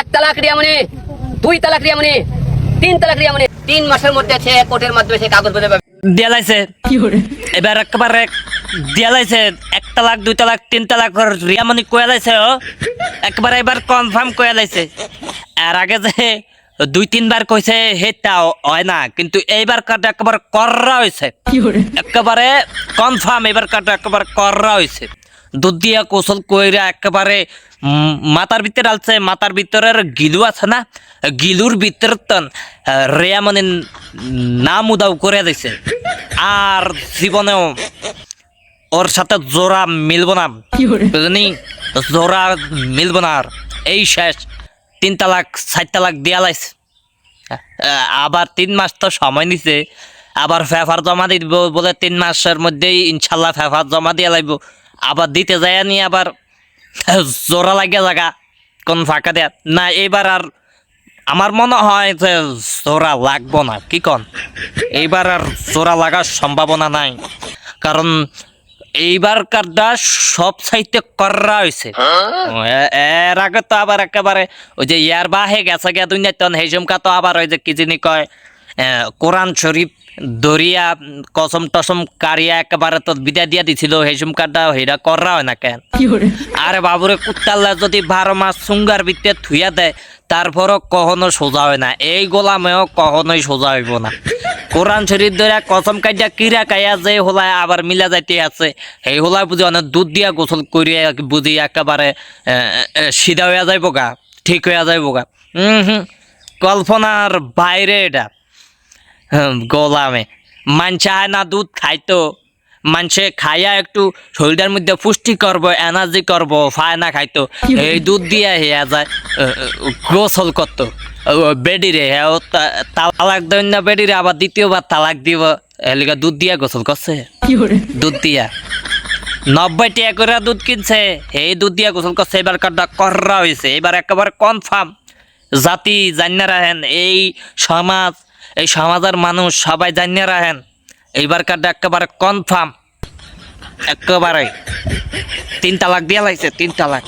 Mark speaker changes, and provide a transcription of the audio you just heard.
Speaker 1: এক তালাক রিয়ামনি দুই তালাক রিয়ামনি তিন তালাক রিয়ামনি। তিন মাসের মধ্যে সে কোর্টের মাধ্যমে সে কাগজ পেতে পারবে
Speaker 2: দিয়ালাইছে। এবার একেবারে দিয়ালাইছে এক তালাক দুই তালাক তিন তালাক রিয়ামনি কয়ালাইছে ও। একবারে এবার কনফার্ম কয়ালাইছে এর আগে যে দুই তিনবার কইছে সেটা হয় না। কিন্তু এইবার কাটা একেবারে কররা হয়েছে একেবারে কনফার্ম এবার কাটা একেবারে কররা হয়েছে দুধ দিয়া কৌশল কইরা একেবারে মাথার ভিতরে আলছে মাথার ভিতরের গিলু আছে না? গিলুর ভিতর তন রেয়া মানে নাম উদাও করে দিছে। আর জীবনেও ওর সাথে জোড়া মিলবো না। বুঝনি জোড়া মিলবো না আর। এই শেষ তিন তালাক চার তালাক দিয়া লাইছে। আবার তিন মাস তো সময় নিছে আবার ফেফার জমা দিব বলে তিন মাসের মধ্যেই ইনশাল্লাহ ফেফার জমা দিয়ে লাগবো আবার দিতে যায় নি আবার জোড়া লাগিয়া জাগা কোন ফাঁকা দেয়া। না এইবার আর আমার মনে হয় যে জোড়া লাগবো না কি কন? এইবার আর জোড়া লাগার সম্ভাবনা নাই। কারণ এইবার কারটা সব সাইতে করা হয়েছে এ- এর আগে তো আবার একেবারে ওই যে ইয়ার বাহে গেছে গে দুনিয়া তখন হেসুমকা তো আবার ওই যে কি যিনি কয় কোরআন শরীফ দরিয়া কসম টসম কারিয়া একেবারে তো বিদায় দিয়া দিছিল হেসুমকাটা হেরা করা হয় না কেন? আরে বাবুরে কুত্তাল্লা যদি বারো মাস সুঙ্গার ভিতরে থুইয়া দেয় তারপরও কখনো সোজা হয় না। এই গোলামেও কখনোই সোজা হইব না। কোরআন শরীফ ধরে কসম কাইয়া কিরা কাইয়া যে হোলায় আবার মিলা যাইতে আছে সেই হোলায় বুঝি অনেক দুধ দিয়া গোসল করিয়া বুঝি একেবারে সিধা হইয়া যাইব গা ঠিক হইয়া যাইব গা। হুম হুম কল্পনার বাইরে এটা। গোলামে। হয় না দুধ খাইতো। মানুষে খাইয়া একটু শরীরের মধ্যে পুষ্টি করব এনার্জি করব ফায় না খাইতো। এই দুধ দিয়ে হেয়া যায় গোসল করতো। বেডি রে হ্যাঁ তালাক দেন না বেডি রে আবার দ্বিতীয়বার তালাক দিব। এলিকা দুধ দিয়া গোসল করছে। দুধ দিয়া। নব্বই টাকা করে দুধ কিনছে। এই দুধ দিয়া গোসল করছে এবার কাটা করা হয়েছে এবার একেবারে কনফার্ম জাতি জানিয়ে রাখেন এই সমাজ এই সমাজের মানুষ সবাই জানিয়ে রাখেন, এইবার কাটা একেবারে কনফার্ম একেবারে। তিন তালাক দিয়ে লাগছে, তিন তালাক।